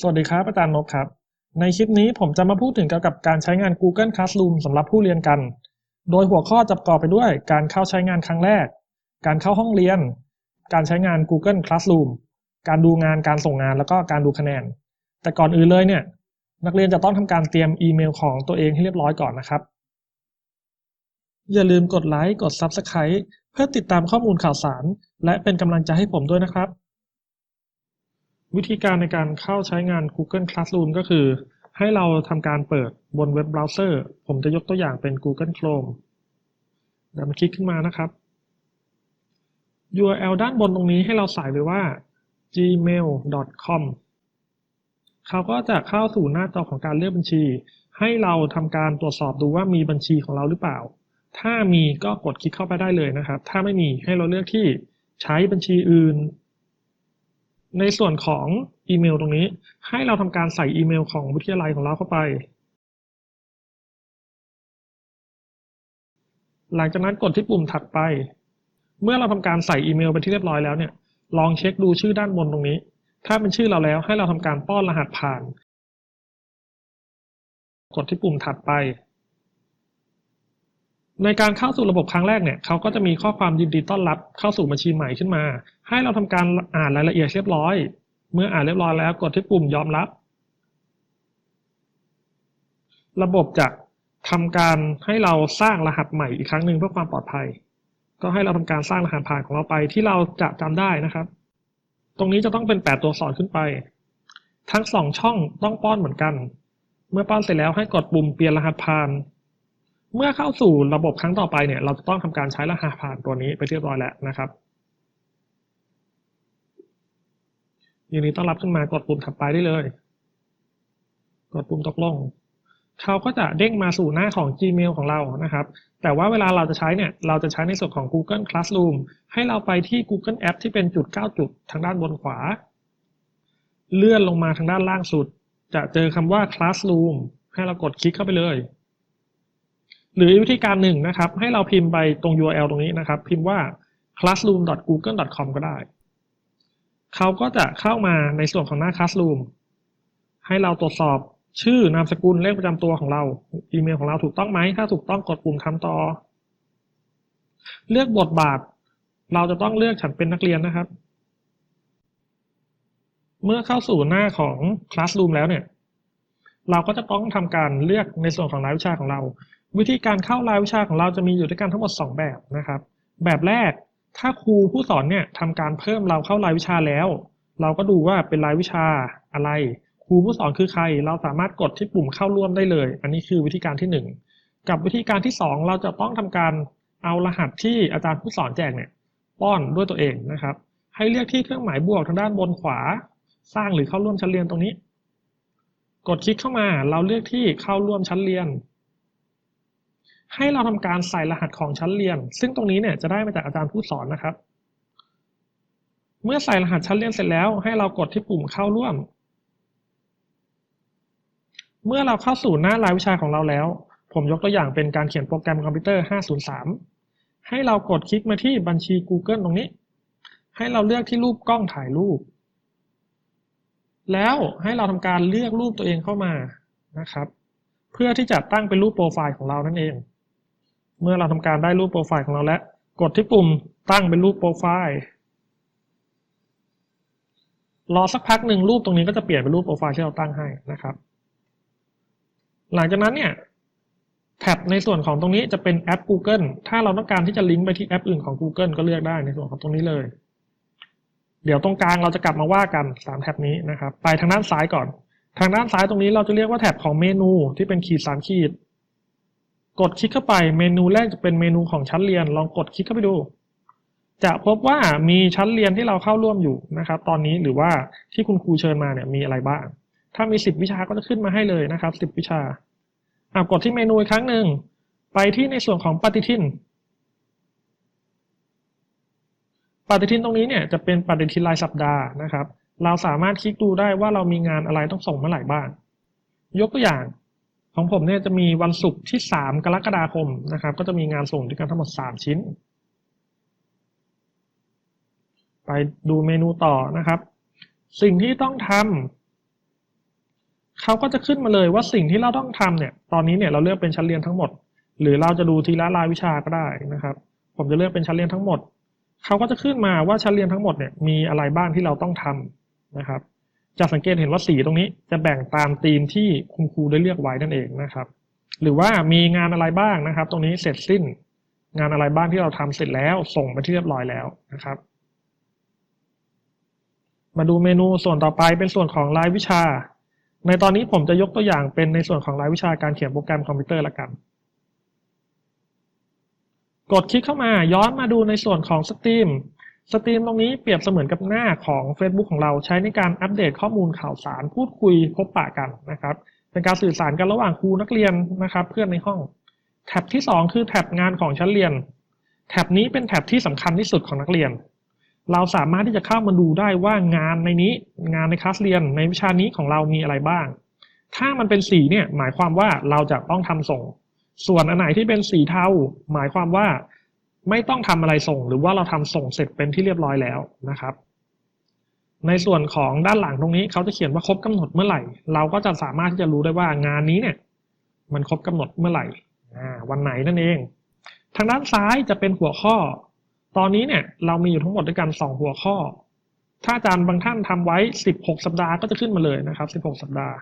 สวัสดีครับอาจารย์นพครับ ในคลิปนี้ผมจะมาพูดถึงเกี่ยวกับการใช้งาน Google Classroom สำหรับผู้เรียนกัน โดยหัวข้อจะประกอบไปด้วย การเข้าใช้งานครั้งแรก การเข้าห้องเรียน การใช้งาน Google Classroom การดูงานการส่งงานแล้วก็การดูคะแนน แต่ก่อนอื่นเลยเนี่ย นักเรียนจะต้องทำการเตรียมอีเมลของตัวเองให้เรียบร้อยก่อนนะครับ อย่าลืมกดไลค์กด Subscribe เพื่อติดตามข้อมูลข่าวสาร และเป็นกำลังใจให้ผมด้วยนะครับ วิธีการในการเข้าใช้งาน Google Classroom ก็คือ ให้เราทำการเปิดบนเว็บเบราว์เซอร์ ผมจะยกตัวอย่างเป็น Google Chrome เดี๋ยวมาคลิกขึ้นมานะครับ URL ด้านบนตรงนี้ให้เราใส่ไว้ว่า gmail.com เขาก็จะเข้าสู่หน้าจอของการเลือกบัญชี ให้เราทำการตรวจสอบดูว่ามีบัญชีของเราหรือเปล่า ถ้ามีก็กดคลิกเข้าไปได้เลยนะครับ ถ้าไม่มีให้เราเลือกที่ใช้บัญชีอื่น ในส่วนของอีเมลตรงนี้ ให้เราทำการใส่อีเมลของวิทยาลัยของเราเข้าไป หลังจากนั้นกดที่ปุ่มถัดไป เมื่อเราทำการใส่อีเมลไปที่เรียบร้อยแล้วเนี่ย ลองเช็คดูชื่อด้านบนตรงนี้ ถ้าเป็นชื่อเราแล้วให้เราทำการป้อนรหัสผ่าน กดที่ปุ่มถัดไป ในการเข้าสู่ระบบครั้งแรกเนี่ยเขาก็จะมีข้อความยินดีต้อนรับเข้าสู่บัญชีใหม่ขึ้นมา ให้เราทำการอ่านรายละเอียดเรียบร้อย เมื่ออ่านเรียบร้อยแล้วกดที่ปุ่มยอมรับ ระบบจะทำการให้เราสร้างรหัสใหม่อีกครั้งหนึ่งเพื่อความปลอดภัย ก็ให้เราทำการสร้างรหัสผ่านของเราไปที่เราจะจำได้นะครับ ตรงนี้จะต้องเป็น 8 ตัวอักษรขึ้นไป ทั้ง 2 ช่องต้องป้อนเหมือนกัน เมื่อป้อนเสร็จแล้วให้กดปุ่มเปลี่ยนรหัสผ่าน เมื่อเข้าสู่ระบบครั้งต่อไปเนี่ย เราจะต้องทำการใช้รหัสผ่านตัวนี้ไปเรียบร้อยแล้วนะครับยินดีต้อนรับขึ้นมากดปุ่มถัดไปได้เลย กดปุ่มตกลง เขาก็จะเด้งมาสู่หน้าของ Gmail ของเรานะครับ แต่ว่าเวลาเราจะใช้เนี่ย เราจะใช้ในส่วนของ Google Classroom ให้เราไปที่ Google App ที่เป็นจุด 9 จุดทางด้านบนขวา เลื่อนลงมาทางด้านล่างสุด จะเจอคำว่า Classroom ให้เรากดคลิกเข้าไปเลย หรือวิธีการหนึ่งนะครับ ให้เราพิมพ์ไปตรง URL ตรงนี้นะครับ พิมพ์ว่า classroom.google.com ก็ได้เขาก็จะเข้ามาในส่วนของหน้า Classroom ให้เราตรวจสอบชื่อนามสกุลเลขประจำตัวของเราอีเมลของเราถูกต้องไหมถ้าถูกต้องกดปุ่มคำต่อ เลือกบทบาท เราจะต้องเลือกฉันเป็นนักเรียนนะครับ เมื่อเข้าสู่หน้าของ Classroom แล้วเนี่ย เราก็จะต้องทำการเลือกในส่วนของรายวิชาของเรา วิธีการเข้ารายวิชาของเราจะมีอยู่ด้วยกันทั้งหมด 2 แบบนะครับ แบบแรกถ้าครูผู้สอนเนี่ยทำการเพิ่มเราเข้ารายวิชาแล้ว เราก็ดูว่าเป็นรายวิชาอะไร ครูผู้สอนคือใคร เราสามารถกดที่ปุ่มเข้าร่วมได้เลย อันนี้คือวิธีการที่ 1 กับวิธีการที่ 2 เราจะต้องทำการเอารหัสที่อาจารย์ผู้สอนแจกเนี่ยป้อนด้วยตัวเองนะครับ ให้เลือกที่เครื่องหมายบวกทางด้านบนขวา สร้างหรือเข้าร่วมชั้นเรียนตรงนี้ กดคลิกเข้ามาเราเลือกที่เข้าร่วมชั้นเรียน ให้เราทำการใส่รหัสของชั้นเรียน ซึ่งตรงนี้เนี่ยจะได้มาจากอาจารย์ผู้สอนนะครับ เมื่อใส่รหัสชั้นเรียนเสร็จแล้ว ให้เรากดที่ปุ่มเข้าร่วม เมื่อเราเข้าสู่หน้ารายวิชาของเราแล้ว ผมยกตัวอย่างเป็นการเขียนโปรแกรมคอมพิวเตอร์ 503 ให้เรากดคลิกมาที่บัญชี Google ตรงนี้ ให้เราเลือกที่รูปกล้องถ่ายรูป แล้วให้เราทำการเลือกรูปตัวเองเข้ามานะครับ เพื่อที่จะตั้งเป็นรูปโปรไฟล์ของเรานั่นเอง เมื่อเราทำการได้รูปโปรไฟล์ของเราแล้ว กดที่ปุ่มตั้งเป็นรูปโปรไฟล์ รอสักพักหนึ่งรูปตรงนี้ก็จะเปลี่ยนเป็นรูปโปรไฟล์ที่เราตั้งให้นะครับ หลังจากนั้นเนี่ยแท็บในส่วนของตรงนี้จะเป็นแอป Google ถ้าเราต้องการที่จะลิงก์ไปที่แอปอื่นของ Google ก็เลือกได้ในส่วนของตรงนี้เลย เดี๋ยวตรงกลางเราจะกลับมาว่ากัน 3 แท็บนี้นะครับ ไปทางด้านซ้ายก่อน ทางด้านซ้ายตรงนี้เราจะเรียกว่าแท็บของเมนูที่เป็นขีดสามขีด กดคลิกเข้าไปเมนูแรกจะเป็นเมนูของชั้นเรียน ลองกดคลิกเข้าไปดู จะพบว่ามีชั้นเรียนที่เราเข้าร่วมอยู่นะครับ ตอนนี้หรือว่าที่คุณครูเชิญมาเนี่ยมีอะไรบ้าง ถ้ามี 10 วิชาก็จะขึ้นมาให้เลยนะครับ 10 วิชาอ่ากดที่เมนูอีกครั้งหนึ่งไปที่ในส่วนของปฏิทิน ปฏิทินตรงนี้เนี่ยจะเป็นปฏิทินรายสัปดาห์นะครับ เราสามารถคลิกดูได้ว่าเรามีงานอะไรต้องส่งเมื่อไหร่บ้าง ยกตัวอย่าง ของผมเนี่ยจะมีวันศุกร์ที่ 3 กรกฎาคมนะครับ ก็จะมีงานส่งด้วยกันทั้งหมด 3 ชิ้น ไปดูเมนูต่อนะครับ สิ่งที่ต้องทำเขาก็จะขึ้นมาเลยว่าสิ่งที่เราต้องทำเนี่ย ตอนนี้เนี่ยเราเลือกเป็นชั้นเรียนทั้งหมด หรือเราจะดูทีละรายวิชาก็ได้นะครับ ผมจะเลือกเป็นชั้นเรียนทั้งหมดเขาก็จะขึ้นมาว่าชั้นเรียนทั้งหมดเนี่ยมีอะไรบ้างที่เราต้องทำนะครับ จะสังเกตเห็นว่าสีตรงนี้จะแบ่งตามธีมที่คุณครูได้เลือกไว้นั่นเองนะครับ หรือว่ามีงานอะไรบ้างนะครับ ตรงนี้เสร็จสิ้น งานอะไรบ้างที่เราทำเสร็จแล้วส่งไปที่เรียบร้อยแล้วนะครับ มาดูเมนูส่วนต่อไปเป็นส่วนของรายวิชา ในตอนนี้ผมจะยกตัวอย่างเป็นในส่วนของรายวิชาการเขียนโปรแกรมคอมพิวเตอร์ละกันกดคลิกเข้ามาย้อนมาดูในส่วนของสตรีม สตรีมตรงนี้เปรียบเสมือนกับหน้าของ Facebook ของเราใช้ในการอัปเดตข้อมูลข่าวสารพูดคุยพบปะกันนะครับ เป็นการสื่อสารกันระหว่างครูนักเรียนนะครับ เพื่อนในห้อง แท็บที่ 2 คือแท็บงานของชั้นเรียน แท็บนี้เป็นแท็บที่สำคัญที่สุดของนักเรียน เราสามารถที่จะเข้ามาดูได้ว่างานในนี้งานในคลาสเรียนในวิชานี้ของเรามีอะไรบ้าง ถ้ามันเป็นสีเนี่ยหมายความว่าเราจะต้องทำส่ง ส่วนอันไหนที่เป็นสีเทาหมายความว่า ไม่ต้องทำอะไรส่งหรือว่าเราทำส่งเสร็จเป็นที่เรียบร้อยแล้วนะครับ ในส่วนของด้านหลังตรงนี้เขาจะเขียนว่าครบกำหนดเมื่อไหร่ เราก็จะสามารถที่จะรู้ได้ว่างานนี้เนี่ย มันครบกำหนดเมื่อไหร่วันไหนนั่นเอง ทางด้านซ้ายจะเป็นหัวข้อ ตอนนี้เนี่ยเรามีอยู่ทั้งหมดด้วยกัน 2 หัวข้อ ถ้าอาจารย์บางท่านทำไว้ 16 สัปดาห์ก็จะขึ้นมาเลยนะครับ 16 สัปดาห์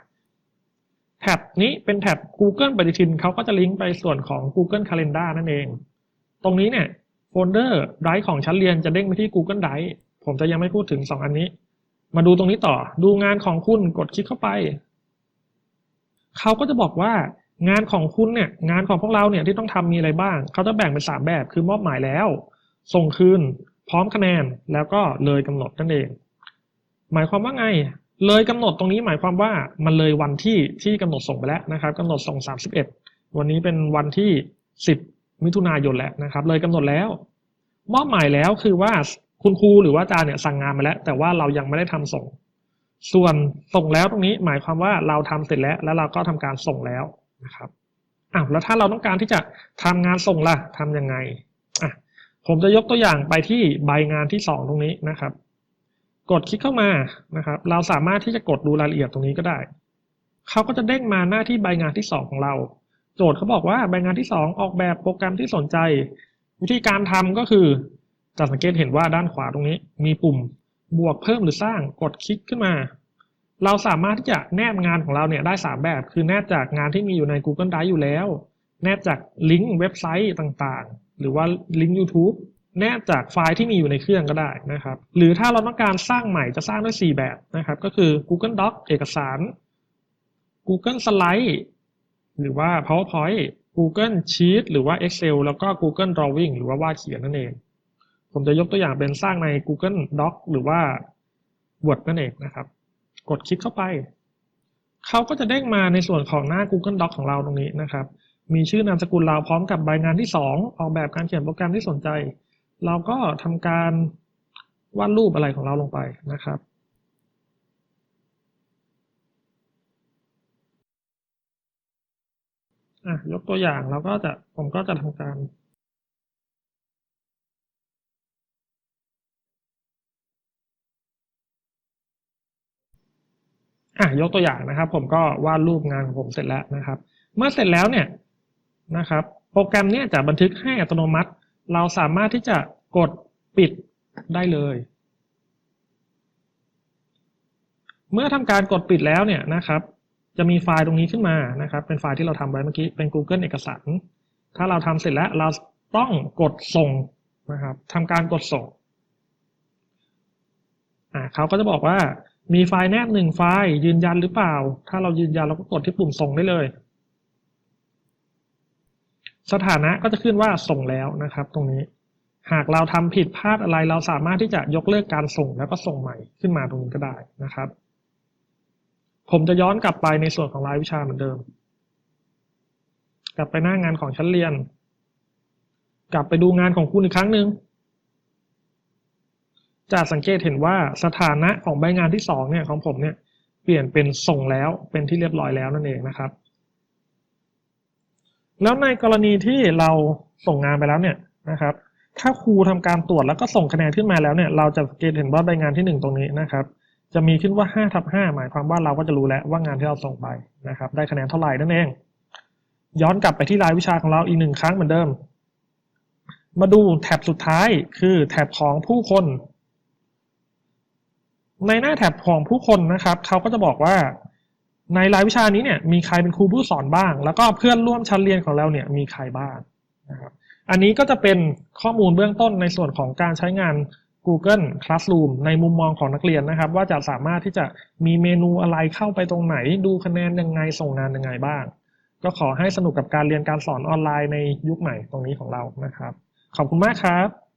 แท็บนี้เป็นแท็บ Google ปฏิทินเขาก็จะลิงก์ไปส่วนของ Google Calendar นั่นเอง ตรงนี้เนี่ยโฟลเดอร์ไดรฟ์ของชั้นเรียนจะเด้งไปที่ Google Drive ผมจะยังไม่พูดถึง 2 อันนี้ มาดูตรงนี้ต่อดูงานของคุณกดคลิกเข้าไป เขาก็จะบอกว่างานของคุณเนี่ยงานของพวกเราเนี่ยที่ต้องทำมีอะไรบ้าง เขาจะแบ่งเป็นสามแบบคือมอบหมายแล้ว ส่งคืน พร้อมคะแนนแล้วก็เลยกำหนดนั่นเอง หมายความว่าไง เลยกำหนดตรงนี้หมายความว่ามันเลยวันที่ที่กำหนดส่งไปแล้วนะครับกำหนดส่ง 31 วันนี้เป็นวันที่ 10 มิถุนายนแล้วนะครับ เลยกำหนดแล้ว มอบหมายแล้วคือว่าคุณครูหรือว่าอาจารย์เนี่ยสั่งงานมาแล้ว แต่ว่าเรายังไม่ได้ทำส่ง ส่วนส่งแล้วตรงนี้หมายความว่าเราทำเสร็จแล้ว แล้วเราก็ทำการส่งแล้วนะครับอ้าวแล้วถ้าเราต้องการที่จะทำงานส่งล่ะทำยังไงอะผมจะยกตัวอย่างไปที่ใบงานที่สองตรงนี้นะครับ กดคลิกเข้ามานะครับ เราสามารถที่จะกดดูรายละเอียดตรงนี้ก็ได้เขาก็จะเด้งมาหน้าที่ใบงานที่สองของเรา โจทย์เขาบอกว่าใบงานที่สองออกแบบโปรแกรมที่สนใจ วิธีการทำก็คือ จะสังเกตเห็นว่าด้านขวาตรงนี้ มีปุ่มบวกเพิ่มหรือสร้างกดคลิกขึ้นมา เราสามารถที่จะแนบงานของเราเนี่ยได้ 3 แบบ คือแนบจากงานที่มีอยู่ใน Google Drive อยู่แล้ว แนบจากลิงก์เว็บไซต์ต่างๆ หรือว่าลิงก์ YouTube แนบจากไฟล์ที่มีอยู่ในเครื่องก็ได้นะครับ หรือถ้าเราต้องการสร้างใหม่จะสร้างด้วย 4 แบบนะครับ ก็คือ Google Doc เอกสาร Google Slide หรือว่า PowerPoint Google Sheet หรือว่า Excel แล้วก็ Google Drawing หรือว่าวาดเขียนนั่นเอง ผมจะยกตัวอย่างเป็นสร้างใน Google Doc หรือว่า Word นั่นเองนะครับ กดคลิกเข้าไป เขาก็จะเด้งมาในส่วนของหน้า Google Doc ของเราตรงนี้นะครับ มีชื่อนามสกุลเราพร้อมกับใบงานที่ 2 ออกแบบการเขียนโปรแกรมที่สนใจ เราก็ทำการวาดรูปอะไรของเราลงไปนะครับ อะยกตัวอย่างเราก็จะผมก็จะทำการ อะยกตัวอย่างนะครับ ผมก็วาดรูปงานของผมเสร็จแล้วนะครับ เมื่อเสร็จแล้วเนี่ยนะครับ โปรแกรมเนี้จะบันทึกให้อัตโนมัติ เราสามารถที่จะกดปิดได้เลย เมื่อทำการกดปิดแล้วเนี่ยนะครับ จะมีไฟล์ตรงนี้ขึ้นมานะครับ เป็นไฟล์ที่เราทำไว้เมื่อกี้ เป็น Google เอกสาร ถ้าเราทำเสร็จแล้วเราต้องกดส่งนะครับทำการกดส่งอ่าเขาก็จะบอกว่ามีไฟล์แนบหนึ่งไฟล์ยืนยันหรือเปล่า ถ้าเรายืนยันเราก็กดที่ปุ่มส่งได้เลย สถานะก็จะขึ้นว่าส่งแล้วนะครับ ตรงนี้ หากเราทำผิดพลาดอะไรเราสามารถที่จะยกเลิกการส่งแล้วก็ส่งใหม่ขึ้นมาตรงนี้ก็ได้นะครับ ผมจะย้อนกลับไปในส่วนของรายวิชาเหมือนเดิม กลับไปหน้างานของชั้นเรียน กลับไปดูงานของคุณอีกครั้งหนึ่งจะสังเกตเห็นว่าสถานะของใบงานที่สองเนี่ยของผมเนี่ยเปลี่ยนเป็นส่งแล้วเป็นที่เรียบร้อยแล้วนั่นเองนะครับ แล้วในกรณีที่เราส่งงานไปแล้วเนี่ยนะครับ ถ้าครูทำการตรวจแล้วก็ส่งคะแนนขึ้นมาแล้วเนี่ย เราจะสังเกตเห็นว่าใบงานที่หนึ่งตรงนี้นะครับ จะมีขึ้นว่า5ทับ5หมายความว่าเราก็จะรู้แล้วว่างานที่เราส่งไปนะครับ ได้คะแนนเท่าไหร่นั่นเอง ย้อนกลับไปที่รายวิชาของเราอีกหนึ่งครั้งเหมือนเดิม มาดูแท็บสุดท้ายคือแท็บของผู้คน ในหน้าแท็บของผู้คนนะครับเขาก็จะบอกว่าในรายวิชานี้เนี่ยมีใครเป็นครูผู้สอนบ้าง แล้วก็เพื่อนร่วมชั้นเรียนของเราเนี่ยมีใครบ้างนะครับ อันนี้ก็จะเป็นข้อมูลเบื้องต้นในส่วนของการใช้งาน Google Classroom ในมุมมองของนักเรียนนะครับ ว่าจะสามารถที่จะมีเมนูอะไรเข้าไปตรงไหน ดูคะแนนยังไงส่งงานยังไงบ้าง ก็ขอให้สนุกกับการเรียนการสอนออนไลน์ในยุคใหม่ตรงนี้ของเรานะครับ ขอบคุณมากครับ